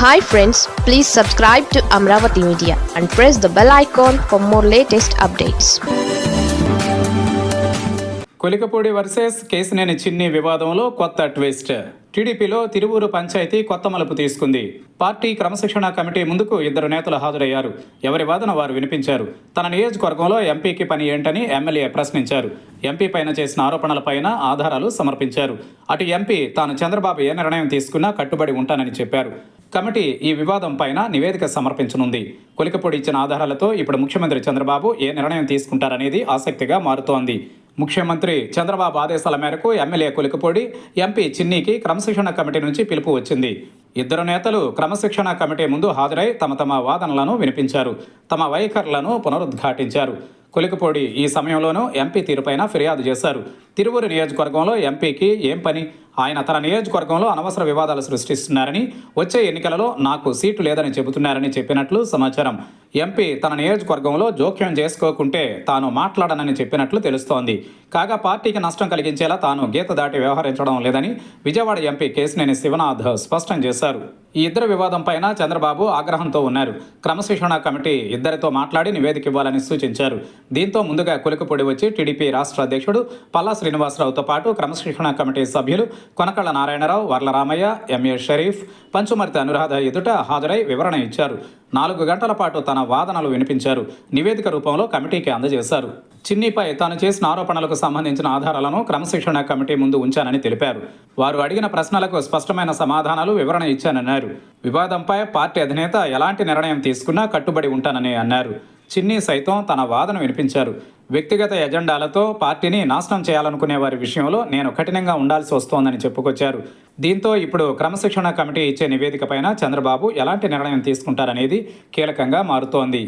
Hi friends please subscribe to Amaravati media and press the bell icon for more latest updates Kolikapudi versus Kesineni Chinni వివాదంలో కొత్త twist. టీడీపీలో తిరువూరు పంచాయతీ కొత్త మలుపు తీసుకుంది. Party క్రమశిక్షణ committee ముందుకు ఇద్దరు నేతలు హాజరయ్యారు. ఎవరి వాదన వారు వినిపించారు. తన నియోజకవర్గంలో ఎంపీకి పని ఏంటని ఎమ్మెల్యే ప్రశ్నించారు. ఎంపీ పైన చేసిన ఆరోపణలపైన ఆధారాలు సమర్పించారు. అటు ఎంపీ తాను చంద్రబాబు ఏ నిర్ణయం తీసుకున్నా కట్టుబడి ఉంటానని చెప్పారు. కమిటీ ఈ వివాదం పైన నివేదిక సమర్పించనుంది. కొలికపొడి ఇచ్చిన ఆధారాలతో ఇప్పుడు ముఖ్యమంత్రి చంద్రబాబు ఏ నిర్ణయం తీసుకుంటారనేది ఆసక్తిగా మారుతోంది. ముఖ్యమంత్రి చంద్రబాబు ఆదేశాల మేరకు ఎమ్మెల్యే కొలికపూడి ఎంపీ చిన్నీకి క్రమశిక్షణ కమిటీ నుంచి పిలుపు వచ్చింది. ఇద్దరు నేతలు క్రమశిక్షణ కమిటీ ముందు హాజరై తమ తమ వాదనలను వినిపించారు. తమ వైఖరులను పునరుద్ఘాటించారు. కొలికపూడి ఈ సమయంలోనూ ఎంపీ తీరుపైన ఫిర్యాదు చేశారు. తిరువురు నియోజకవర్గంలో ఎంపీకి ఏం పని? ఆయన తన నియోజకవర్గంలో అనవసర వివాదాలు సృష్టిస్తున్నారని వచ్చే ఎన్నికలలో నాకు సీటు లేదని చెబుతున్నారని చెప్పినట్లు సమాచారం. ఎంపీ తన నియోజకవర్గంలో జోక్యం చేసుకోకుంటే తాను మాట్లాడనని చెప్పినట్లు తెలుస్తోంది. కాగా పార్టీకి నష్టం కలిగించేలా తాను గీత దాటి వ్యవహరించడం లేదని విజయవాడ ఎంపీ కేసినేని శివనాథ్ స్పష్టం చేశారు. ఈ ఇద్దరు వివాదం పైన చంద్రబాబు ఆగ్రహంతో ఉన్నారు. క్రమశిక్షణ కమిటీ ఇద్దరితో మాట్లాడి నివేదిక ఇవ్వాలని సూచించారు. దీంతో ముందుగా కులకపొడి వచ్చి టీడీపీ రాష్ట్ర అధ్యక్షుడు పల్లా శ్రీనివాసరావుతో పాటు క్రమశిక్షణ కమిటీ సభ్యులు కొనకళ్ళ నారాయణరావు వర్లరామయ్య ఎంఏ షరీఫ్ పంచుమర్తి అనురాధ ఎదుట హాజరై వివరణ ఇచ్చారు. నాలుగు గంటల పాటు తన వాదనలు వినిపించారు. నివేదిక రూపంలో కమిటీకి అందజేశారు. చిన్నీపై తాను చేసిన ఆరోపణలకు సంబంధించిన ఆధారాలను క్రమశిక్షణ కమిటీ ముందు ఉంచానని తెలిపారు. వారు అడిగిన ప్రశ్నలకు స్పష్టమైన సమాధానాలు వివరణ ఇచ్చానన్నారు. వివాదంపై పార్టీ అధినేత ఎలాంటి నిర్ణయం తీసుకున్నా కట్టుబడి ఉంటానని అన్నారు. చిన్ని సైతం తన వాదన వినిపించారు. వ్యక్తిగత ఎజెండాలతో పార్టీని నాశనం చేయాలనుకునే వారి విషయంలో నేను కఠినంగా ఉండాల్సి వస్తోందని చెప్పుకొచ్చారు. దీంతో ఇప్పుడు క్రమశిక్షణ కమిటీ ఇచ్చే నివేదిక పైన చంద్రబాబు ఎలాంటి నిర్ణయం తీసుకుంటారనేది కీలకంగా మారుతోంది.